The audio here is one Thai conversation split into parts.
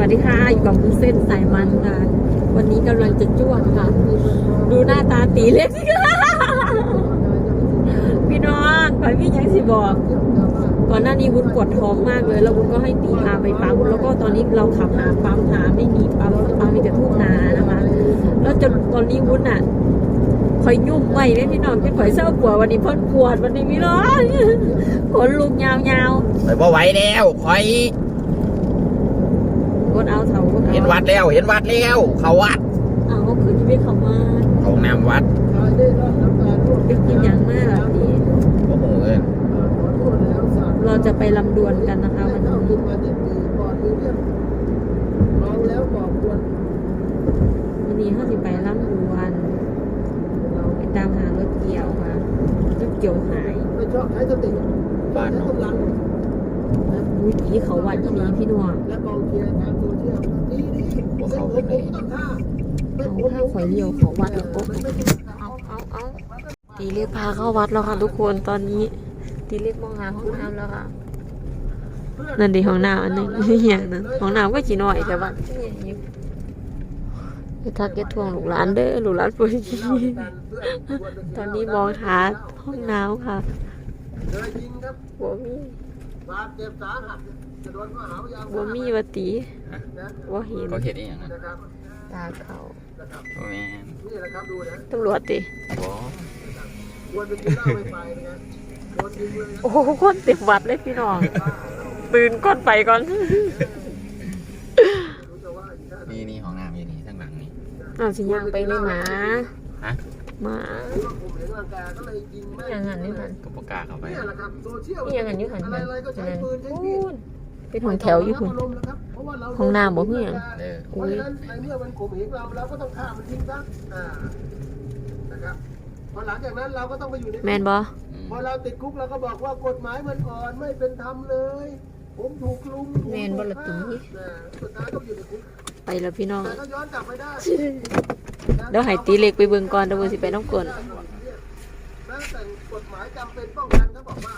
วัสดีค่ะอยู่กับคุณเส้นสายมันค่ะ วันนี้กำลังจะจ้วงค่ะ ดูหน้าตาตีเล็กสิพี่น้องขอยพี่ยังสิบอก ก่อนหน้านี้วุ้นปวดท้องมากเลย แล้ววุ้นก็ให้ตีพาไปปั๊มแล้วก็ตอนนี้เราขับหาปั๊มหาไม่มีปั๊มปั๊มมีแต่ทุ่งนานะคะ แล้วจนตอนนี้วุ้นอะคอยยุ่มไว้เลยพี่น้องจะคอยเศร้าปวดวันนี้พ่นปวดวันนี้พี่น้องขนลุกยาวไปบ่ไหวแล้วคอย กดเอาเถากดเอาเห็นวัดแล้ว เห็นวัดแล้ว เขาวัดเอาก็คือที่ไม่เข้ามาเขาน้ำวัดไปกินอย่างมากแบบนี้โอ้โหเอ้ยเราจะไปลำดวนกันนะคะวันนี้วันนี้เขาจะไปลำดวนไปตามหารถเกี่ยวค่ะรถเกี่ยวหายบ้านเนาะ อุ้ยผีเขาวัดที่นี้พี่หนวงและกองเชียร์ทางโซเชียลดีดีพวกเขาเป็นไงต้อาเขาถ้าข่อยเลี้ยวเขาวัดแล้วก็เอาเอาเอาตีเล็กพาเข้าวัดแล้วค่ะทุกคนตอนนี้ตีเล็กมองหาห้องน้ำแล้วค่ะนั่นดีห้องน้ำอันนึงเหี้ยนั่นห้องน้ำก็จีน้อยแต่ว่าไปทักเก็ตทวงหลูกหลานเด้อหลูกหลานปุ้ยตอนนี้มองหาห้องน้ำค่ะหัวมี บาดเจ็บสาหัสจะโดนข้อหาพยายามบัวมีวาตีนะบัวเห็นเขาเห็นอีกอย่างนั้นนะครับตาเขานะครับโอ้แม่นนี่แหละครับดูนะตำรวจติบ่ควรไปกินเหล้าไปไปนะโดนยิงเลยนะโอ้โหคนเต็มวัดเลยพี่น้อง ตื่นก่อนไปก่อนรู้จะว่าอีกท่านนี่นี่ห้องน้ำอยู่นี่ข้างหลังนี่เอาสิย่างไปเลยหมาฮะหมาหรือว่าผม เห็นร่างกายก็เลยยิงแม่อย่างนั้นนี่หันก็ปกล้าเข้าไปเนี่ยแหละครับโซเชียลนี่อย่างนั้นอยู่หันอะไรหันอะไรก็ใช้นั่นปืนใช้พูมีดนเป็นห้องแถวอยู่คุณห้องน้ำบ่เพื่อนเออเพราะฉะนั้นในเมื่อมันข่มเหงเราเราก็ต้องฆ่ามันทิ้งซะอ่านะครับพอหลังจากนั้นเราก็ต้องไปอยู่ในแมนบออืมพอเราติดคุกเราก็บอกว่ากฎหมายมันอ่อนไม่เป็นธรรมเลย ผมถูกลุมผมแมนบอละตีอ่าสุดท้ายต้องอยู่ในคุกไปแล้วพี่น้องแต่ก็ย้อนกลับไปได้เดี๋ยวให้ตีเล็กไปเบิ่งก่อนเดี๋ยวมือสิไปน้ำกลนแล้วแต่ กฎหมายจำเป็นป้องกันเขาบอกว่า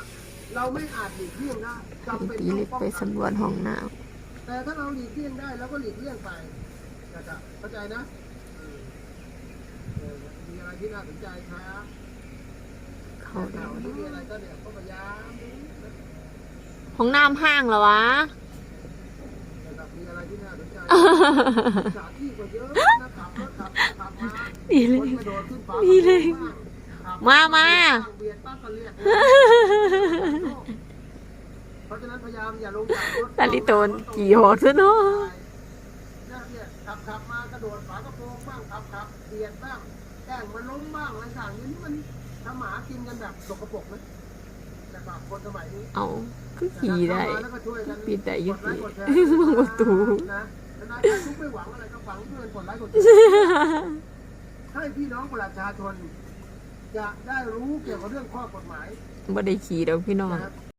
เราไม่อาจหลีกเลี่ยงได้จำเป็นตีต้องเล็กป้องไปกันสำรวจห้องน้แต่ถ้าเราหลีกเลี่ยงได้เราก็หลีกเลี่ยงไปนะครับเข้าใจนะเออเออมีอะไรที่น่าสนใจครับำเขาข่าววันนี้มีอะไรก็เนี่ยก็พยายามดูนะห้องน้ำห้างเหรอวะ นะครับมีอะไรที่น่าสนใจสถานที่ก็เยอะนะขับรถขับขับมาตีเล็คนกกระโดดขึ้นฟ้ามีเลยขับ มามาเบียดปั๊บก็เรียกเพราะฉะนั้นพยายามอย่าลงจากรถตาลิโตนกี่หอซะเนาะเนี่ยขับขับมากระโดดฝากระโปรงบ้างขับขับเบียดบ้างแกล้งมันล้มบ้างอะไรต่างๆนี่มันทำหมากินกันแบบสกปรกไหมนะครับคนสมัยนี้เอาก็ขี่ได้เข้ามาแล้วก็ช่วยกันปิดได้อยุกดไลติค์กดแชร์มองประตูนะทนายทุกไม่หวังอะไรก็ฝังเพื่อนกดไลค์กดแชร์ให้พี่น้องประชาชน จะได้รู้เกี่ยวกับเรื่องข้อกฎหมาย บ่ได้ขี่ดอกพี่น้อง นะครับ